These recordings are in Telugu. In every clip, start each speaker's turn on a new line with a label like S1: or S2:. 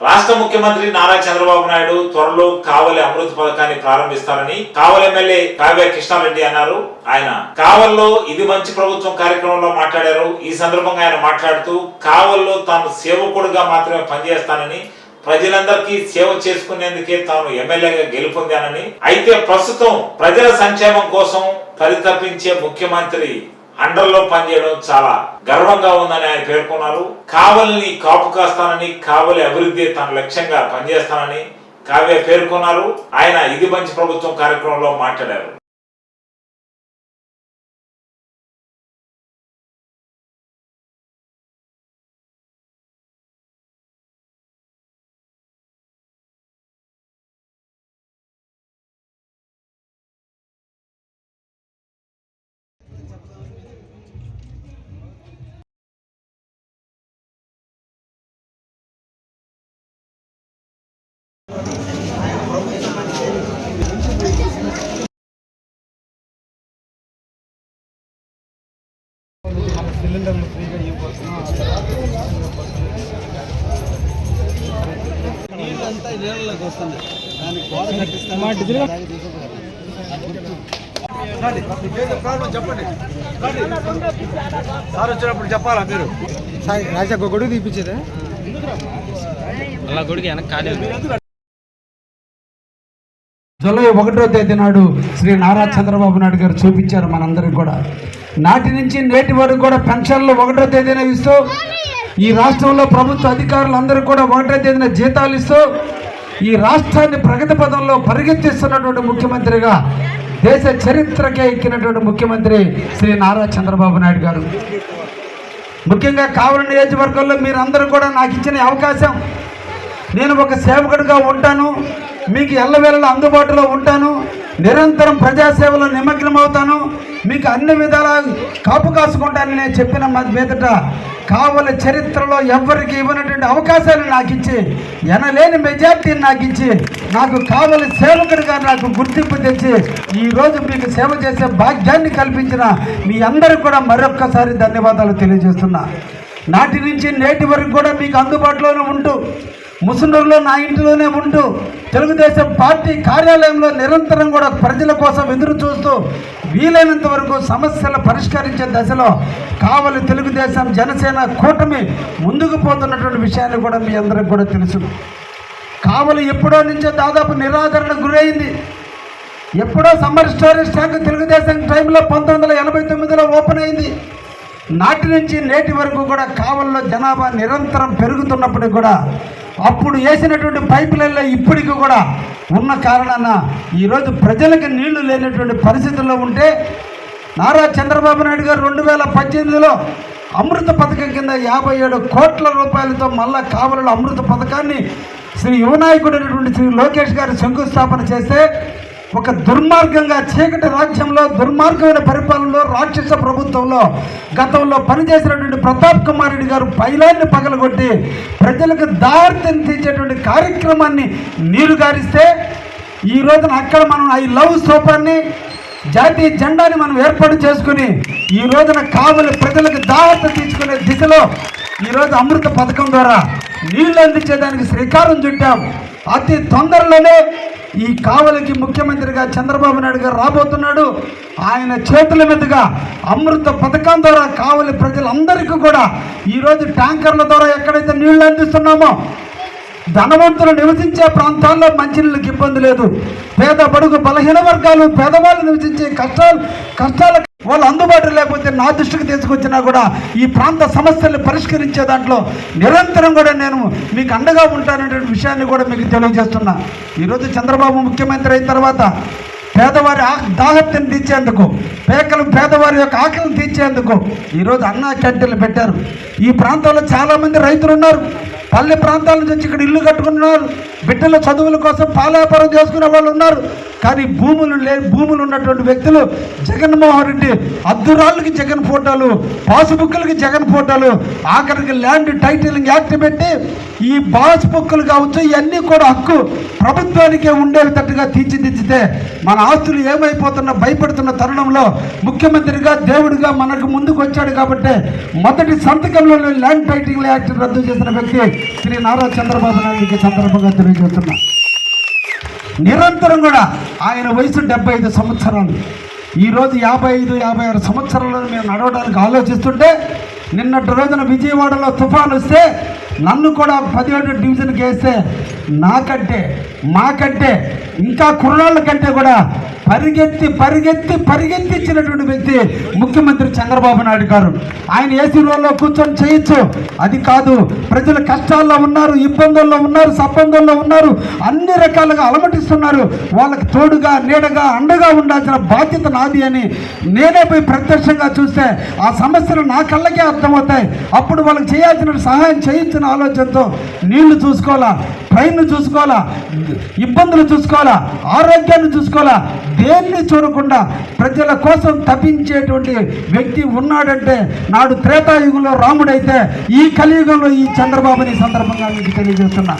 S1: రాష్ట్ర ముఖ్యమంత్రి నారా చంద్రబాబు నాయుడు త్వరలో కావలి అమృత పథకాన్ని ప్రారంభిస్తారని కావలి ఎమ్మెల్యే కావ్య కృష్ణారెడ్డి అన్నారు. ఆయన కావల్లో ఇది మంచి ప్రభుత్వం కార్యక్రమంలో మాట్లాడారు. ఈ సందర్భంగా ఆయన మాట్లాడుతూ కావల్లో తాను సేవకుడుగా మాత్రమే పనిచేస్తానని ప్రజలందరికీ సేవ చేసుకునేందుకే తాను ఎమ్మెల్యేగా గెలుపొందానని అయితే ప్రస్తుతం ప్రజల సంక్షేమం కోసం పరితపించే ముఖ్యమంత్రి అండర్లో పనిచేయడం చాలా గర్వంగా ఉందని ఆయన పేర్కొన్నారు. కావలిని కాపు కాస్తానని కావలి అభివృద్ధి తన లక్ష్యంగా పనిచేస్తానని కావ్య పేర్కొన్నారు. ఆయన ఇది మంచి ప్రభుత్వం కార్యక్రమంలో మాట్లాడారు.
S2: సిలిండర్లు ఫ్రీగా ఇవ్వబోతున్నాం నీళ్ళంతా నీళ్ళలోకి వస్తుంది దానికి గోడ కట్టిస్తాం చెప్పండి సార్ వచ్చినప్పుడు చెప్పాలా మీరు రాజా గొడుగు తీపించేదే
S3: అలా గొడుగు వెనక కాలేదు.
S2: జూలై ఒకటో తేదీ నాడు శ్రీ నారా చంద్రబాబు నాయుడు గారు చూపించారు మనందరికి కూడా. నాటి నుంచి నేటి వరకు కూడా పెన్షన్లు ఒకటో తేదీన ఇస్తూ ఈ రాష్ట్రంలో ప్రభుత్వ అధికారులందరూ కూడా ఒకటో తేదీన జీతాలు ఇస్తూ ఈ రాష్ట్రాన్ని ప్రగతి పదంలో పరిగెత్తిస్తున్నటువంటి ముఖ్యమంత్రిగా దేశ చరిత్రకే ఎక్కినటువంటి ముఖ్యమంత్రి శ్రీ నారా చంద్రబాబు నాయుడు గారు. ముఖ్యంగా కావలి నియోజకవర్గంలో మీరందరూ కూడా నాకు ఇచ్చిన అవకాశం నేను ఒక సేవకుడిగా ఉంటాను. మీకు ఎల్లవేళలా అందుబాటులో ఉంటాను. నిరంతరం ప్రజాసేవలో నిమగ్నం అవుతాను మీకు అన్ని విధాల కాపు కాసుకుంటానని నేను చెప్పిన మీదట కావల చరిత్రలో ఎవరికి ఇవ్వనటువంటి అవకాశాలు నాకు ఇచ్చి ఎనలేని మెజార్టీని నాకు ఇచ్చి నాకు కావలి సేవకుడిగా నాకు గుర్తింపు తెచ్చి ఈరోజు మీకు సేవ చేసే భాగ్యాన్ని కల్పించిన మీ అందరికి కూడా మరొక్కసారి ధన్యవాదాలు తెలియజేస్తున్నా. నాటి నుంచి నేటి వరకు కూడా మీకు అందుబాటులోనే ఉంటూ ముసునూరులో నా ఇంటిలోనే ఉంటూ తెలుగుదేశం పార్టీ కార్యాలయంలో నిరంతరం కూడా ప్రజల కోసం ఎదురు చూస్తూ వీలైనంత వరకు సమస్యలు పరిష్కరించే దశలో కావలి తెలుగుదేశం జనసేన కూటమి ముందుకు పోతున్నటువంటి విషయాలు కూడా మీ అందరికి కూడా తెలుసు. కావలి ఎప్పుడో నుంచో దాదాపు నిరాదరణకు గురైంది. ఎప్పుడో సమ్మర్ స్టోరేజ్ ట్యాంక్ తెలుగుదేశం టైంలో పంతొమ్మిది వందల ఎనభై తొమ్మిదిలో ఓపెన్ అయింది. నాటి నుంచి నేటి వరకు కూడా కావల్లో జనాభా నిరంతరం పెరుగుతున్నప్పటికీ కూడా అప్పుడు వేసినటువంటి పైపులలో ఇప్పటికి కూడా ఉన్న కారణాన ఈరోజు ప్రజలకు నీళ్ళు లేనటువంటి పరిస్థితుల్లో ఉంటే నారా చంద్రబాబు నాయుడు గారు రెండు వేల పద్దెనిమిదిలో అమృత పథకం కింద యాభై ఏడు కోట్ల రూపాయలతో మళ్ళా కావలలో అమృత పథకాన్ని శ్రీ యువనాయకుడు శ్రీ లోకేష్ గారు శంకుస్థాపన చేస్తే ఒక దుర్మార్గంగా చీకటి రాజ్యంలో దుర్మార్గమైన పరిపాలనలో రాక్షస ప్రభుత్వంలో గతంలో పనిచేసినటువంటి ప్రతాప్ కుమార్ రెడ్డి గారు పైలాన్ని పగలగొట్టి ప్రజలకు దారితం తీర్చేటువంటి కార్యక్రమాన్ని నీరు గారిస్తే ఈ రోజున అక్కడ మనం ఐ లవ్ సోపాన్ని జాతీయ జెండాని మనం ఏర్పాటు చేసుకుని ఈ రోజున కావలి ప్రజలకు దాహత తీసుకునే దిశలో ఈరోజు అమృత పథకం ద్వారా నీళ్ళు అందించేదానికి శ్రీకారం చుట్టాం. అతి తొందరలోనే ఈ కావలికి ముఖ్యమంత్రిగా చంద్రబాబు నాయుడు గారు రాబోతున్నాడు. ఆయన చేతుల మీదుగా అమృత పథకం ద్వారా కావలి ప్రజలందరికీ కూడా ఈరోజు ట్యాంకర్ల ద్వారా ఎక్కడైతే నీళ్ళు అందిస్తున్నామో ధనవంతులు నివసించే ప్రాంతాల్లో మంచినీళ్ళకి ఇబ్బంది లేదు. పేద బడుగు బలహీన వర్గాలు పేదవాళ్ళు నివసించే కష్టాలు కష్టాల వాళ్ళు అందుబాటులో లేకపోతే నా దృష్టికి తీసుకొచ్చినా కూడా ఈ ప్రాంత సమస్యల్ని పరిష్కరించే దాంట్లో నిరంతరం కూడా నేను మీకు అండగా ఉంటాననే విషయాన్ని కూడా మీకు తెలియజేస్తున్నా. ఈరోజు చంద్రబాబు ముఖ్యమంత్రి అయిన తర్వాత పేదవారి ఆ దాహత్యం తీర్చేందుకు పేకలు పేదవారి యొక్క ఆకలిని తీర్చేందుకు ఈరోజు అన్నా క్యాంటీన్లు పెట్టారు. ఈ ప్రాంతంలో చాలామంది రైతులు ఉన్నారు. పల్లె ప్రాంతాల నుంచి వచ్చి ఇక్కడ ఇల్లు కట్టుకున్నారు బిడ్డల చదువుల కోసం పాల వ్యాపారం చేసుకునే వాళ్ళు ఉన్నారు. కానీ భూములు లే భూములు ఉన్నటువంటి వ్యక్తులు జగన్మోహన్ రెడ్డి అద్దురాళ్ళకి జగన్ ఫోటోలు పాస్బుక్లకి జగన్ ఫోటోలు ఆఖరికి ల్యాండ్ టైటిలింగ్ యాక్ట్ పెట్టి ఈ పాస్బుక్లు కావచ్చు ఇవన్నీ కూడా హక్కు ప్రభుత్వానికే ఉండేటట్టుగా తీర్చిదిద్దితే మన ఆస్తులు ఏమైపోతున్న భయపడుతున్న తరుణంలో ముఖ్యమంత్రిగా దేవుడిగా మనకు ముందుకు వచ్చాడు కాబట్టి మొదటి సంతకంలో ల్యాండ్ టైటిలింగ్ యాక్ట్ రద్దు చేసిన వ్యక్తి శ్రీ నారా చంద్రబాబు నాయుడికి సందర్భంగా తెలియజేస్తున్నా. నిరంతరం కూడా ఆయన వయసు డెబ్బై ఐదు సంవత్సరాలు. ఈరోజు యాభై ఐదు యాభై ఆరు సంవత్సరాలను మేము నడవడానికి ఆలోచిస్తుంటే నిన్నటి రోజున విజయవాడలో తుఫాన్ వస్తే నన్ను కూడా పదిహేడు డివిజన్కి వేస్తే నాకంటే మాకంటే ఇంకా కుర్రాళ్ళ కంటే కూడా పరిగెత్తి పరిగెత్తి పరిగెత్తించినటువంటి వ్యక్తి ముఖ్యమంత్రి చంద్రబాబు నాయుడు గారు. ఆయన ఏసీ రోల్లో కూర్చొని చేయొచ్చు. అది కాదు ప్రజలు కష్టాల్లో ఉన్నారు ఇబ్బందుల్లో ఉన్నారు సబ్బందుల్లో ఉన్నారు అన్ని రకాలుగా అలమటిస్తున్నారు. వాళ్ళకి తోడుగా నీడగా అండగా ఉండాల్సిన బాధ్యత నాది అని నేనే పోయి ప్రత్యక్షంగా చూస్తే ఆ సమస్యలు నా కళ్ళకే అర్థమవుతాయి. అప్పుడు వాళ్ళకి చేయాల్సిన సహాయం చేయించిన ఆలోచనతో నీళ్ళు చూసుకోవాలా? ట్రైన్ చూసుకోవాలా? ఇబ్బందులు చూసుకోవాలా? ఆరోగ్యాన్ని చూసుకోవాలా? దేన్ని చూడకుండా ప్రజల కోసం తప్పించేటువంటి వ్యక్తి ఉన్నాడంటే నాడు త్రేతాయుగంలో రాముడైతే ఈ కలియుగంలో ఈ చంద్రబాబుని సందర్భంగా మీకు తెలియజేస్తున్నా.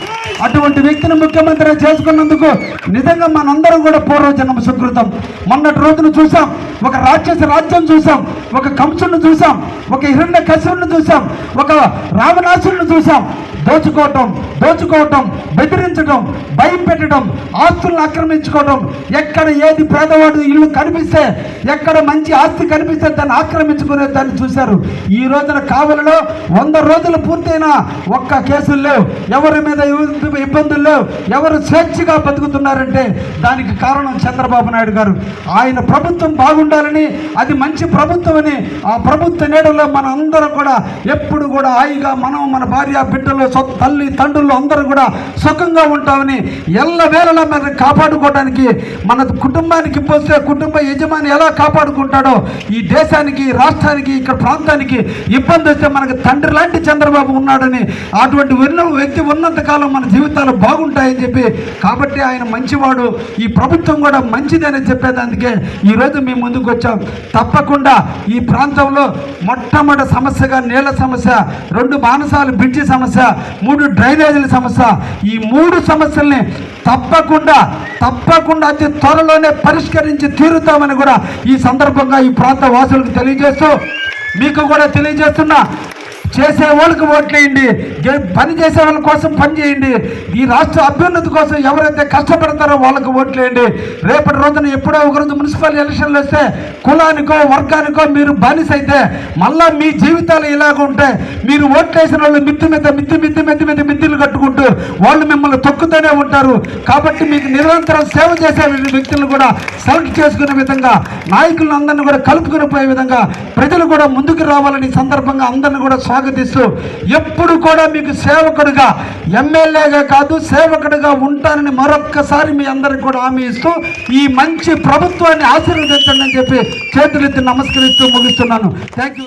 S2: అటువంటి వ్యక్తిని ముఖ్యమంత్రి చేసుకున్నందుకు నిజంగా మనందరం కూడా పూర్వజన్మ సుకృతం. మొన్నటి రోజును చూసాం ఒక రాక్షస రాజ్యం చూసాం ఒక కంసుడిని చూసాం ఒక హిరణ్య కసురుని చూసాం ఒక రావణాసుని చూసాం. దోచుకోవటం దోచుకోవటం బెదిరించడం భయపెట్టడం ఆస్తులను ఆక్రమించుకోవడం ఎక్కడ ఏది పేదవాడు ఇల్లు కనిపిస్తే ఎక్కడ మంచి ఆస్తి కనిపిస్తే దాన్ని ఆక్రమించుకునే దాన్ని చూశారు. ఈ రోజున కావలిలో వంద రోజులు పూర్తయిన ఒక్క కేసులు లేవు. ఎవరి మీద ఇబ్బందులు లేవు. ఎవరు స్వేచ్ఛగా బతుకుతున్నారంటే దానికి కారణం చంద్రబాబు నాయుడు గారు. ఆయన ప్రభుత్వం బాగుండాలని అది మంచి ప్రభుత్వం అని ఆ ప్రభుత్వ నీడలో మన అందరం కూడా ఎప్పుడు కూడా హాయిగా మనం మన భార్య బిడ్డలు తల్లి తండ్రులు అందరూ కూడా సుఖంగా ఉంటామని ఎల్ల వేళలా మనం కాపాడుకోవడానికి మన కుటుంబానికి పోస్తే కుటుంబ యజమాని ఎలా కాపాడుకుంటాడో ఈ దేశానికి రాష్ట్రానికి ఇక్కడ ప్రాంతానికి ఇబ్బంది వస్తే మనకు తండ్రి లాంటి చంద్రబాబు ఉన్నాడని అటువంటి ఉన్న వ్యక్తి ఉన్నంత కాలం మన జీవితాలు బాగుంటాయని చెప్పి కాబట్టి ఆయన మంచివాడు ఈ ప్రభుత్వం కూడా మంచిదని చెప్పేదానికే ఈరోజు మేము ముందుకు వచ్చాం. తప్పకుండా ఈ ప్రాంతంలో మొట్టమొదటి సమస్యగా నీళ్ళ సమస్య రెండు బానసాలు బ్రిడ్జి సమస్య మూడు డ్రైనేజీల సమస్య. ఈ మూడు సమస్యల్ని తప్పకుండా తప్పకుండా అతి త్వరలోనే పరిష్కరించి తీరుతామని కూడా ఈ సందర్భంగా ఈ ప్రాంత వాసులకు తెలియజేస్తూ మీకు కూడా తెలియజేస్తున్నా చేసే వాళ్ళకి ఓట్లేయండి. పని చేసే వాళ్ళ కోసం పనిచేయండి ఈ రాష్ట్ర అభ్యున్నతి కోసం ఎవరైతే కష్టపడతారో వాళ్ళకి ఓట్లేయండి. రేపటి రోజున ఎప్పుడో ఒక రోజు మున్సిపల్ ఎలక్షన్లు వస్తే కులానికో వర్గానికో మీరు బానిస అయితే మళ్ళా మీ జీవితాలు ఇలాగ ఉంటాయి మీరు ఓట్లేసిన వాళ్ళు మిత్తి మీద మిత్తి మిత్తి మిత్తి మీద మిత్తిలు కట్టుకుంటూ వాళ్ళు మిమ్మల్ని తొక్కుతూనే ఉంటారు. కాబట్టి మీకు నిరంతరం సేవ చేసే వ్యక్తులను కూడా సెలెక్ట్ చేసుకునే విధంగా నాయకులను అందరిని కూడా కలుపుకుని పోయే విధంగా ప్రజలు కూడా ముందుకు రావాలని సందర్భంగా అందరిని కూడా స్వాగతిస్తూ ఎప్పుడు కూడా మీకు సేవకుడుగా ఎమ్మెల్యేగా కాదు సేవకుడిగా ఉంటానని మరొక్కసారి మీ అందరికి కూడా హామీ ఇస్తూ ఈ మంచి ప్రభుత్వాన్ని ఆశీర్వదించండి అని చెప్పి చేతులెత్తి నమస్కరిస్తూ ముగిస్తున్నాను. Thank you